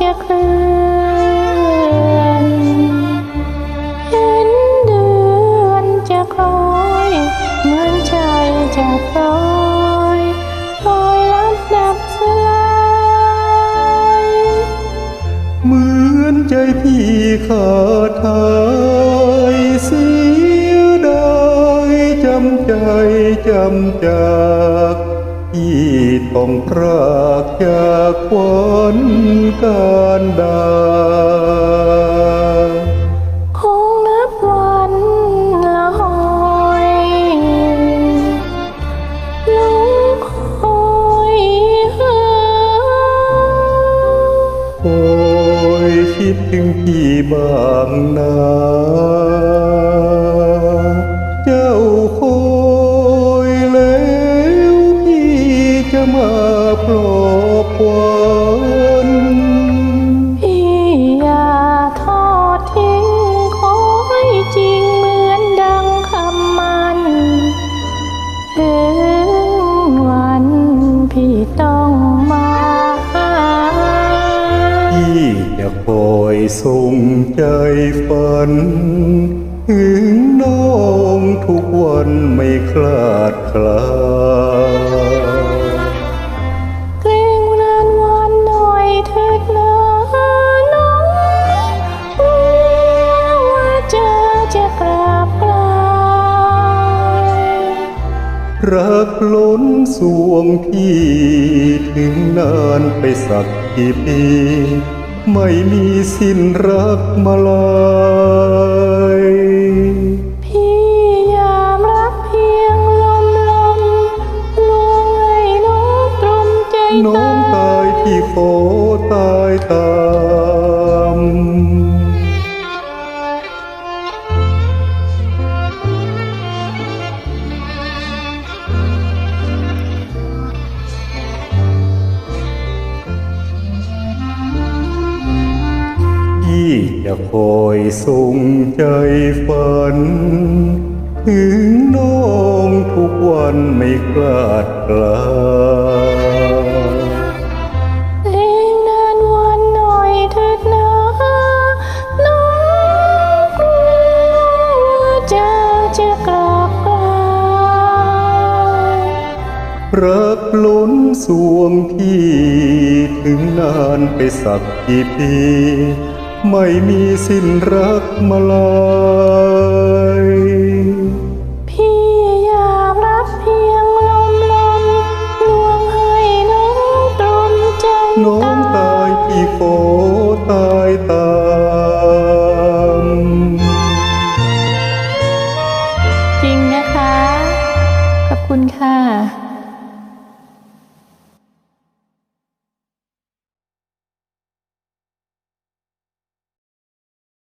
จะเคลื่อนเห็นเดือนจะคล้อยเหมือนใจจะปล่อยปล่อยลับดับสลายเหมือนใจพี่ขาดหายเสียดายจำใจจำจาก ที่ต้องพรากจากควันการดาคงนับวันละหอยลงคอยหาโอ้ยคิดถึงพี่บางนะเจ้าค ต้องมาที่จะคอยส่งใจฝัน ถึงน้องทุกวันไม่คลาดคลา รักล้นสวงพี่ถึงนานไปสักกี่ปี ไม่มีสิ้นรักมาลายพี่ยามรักเพียงลมลมลวงให้น้องตรมใจน้องตายที่ขอตายตาม พี่จะคอยส่งใจฝัน ถึงน้องทุกวันไม่กลาดกลาเองนานวันหน่อยเถิดนะน้องกลัวเจอจะกราบกรายรักล้นสวงพี่ ถึงนานไปสักกี่ปี ไม่มีสิ้นรักมาลายพี่ยามรักเพียงลมลมลวงให้น้องตรมใจน้องตายพี่ขอตายตามจริงนะคะ ขอบคุณค่ะ